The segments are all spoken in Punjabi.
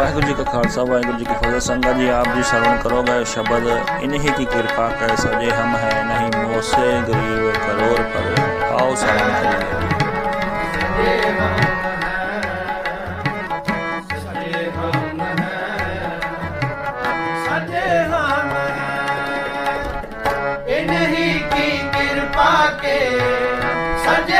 ਵਾਹਿਗੁਰੂ ਜੀ ਕਾ ਖਾਲਸਾ ਵਾਹਿਗੁਰੂ ਜੀ ਕੀ ਫਤਿਹ। ਸੰਗਤ ਜੀ ਆਪ ਜੀ ਸਰਵਣ ਕਰੋਗੇ ਸ਼ਬਦ ਇਨਹੀ ਕੀ ਕਿਰਪਾ ਕੈ ਸਜੇ ਹਮ ਹੈ ਨਹੀਂ ਮੋਸੇ ਗਰੀਬ ਕਰੋੜ ਪਰ ਆਓ ਸਰਵਣ ਕਰੀਏ। ਸਜੇ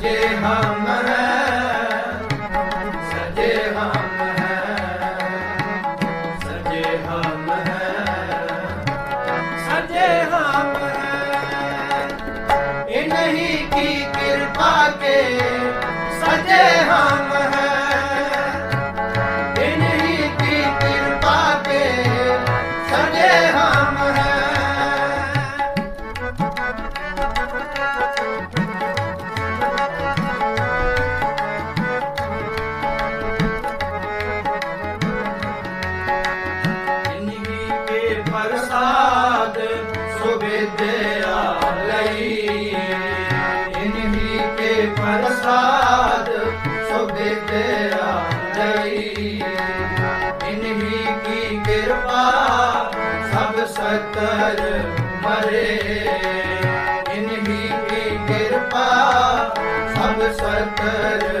सजे हम हैं सजे हम हैं सजे हम हैं सजे हम हैं इन्हीं की कृपा के सजे हम ਪ੍ਰਸਾਦ ਸੁਬੇਦਿਆ ਲਈਏ। ਇਨਹੀ ਕੇ ਪ੍ਰਸਾਦ ਸੁਬੇਦਿਆ ਲਈਏ। ਇਨਹੀ ਕੀ ਕਿਰਪਾ ਸਭ ਸਤਰ ਮਰੇ। ਇਨਹੀ ਕੀ ਕਿਰਪਾ ਸਭ ਸਤਰ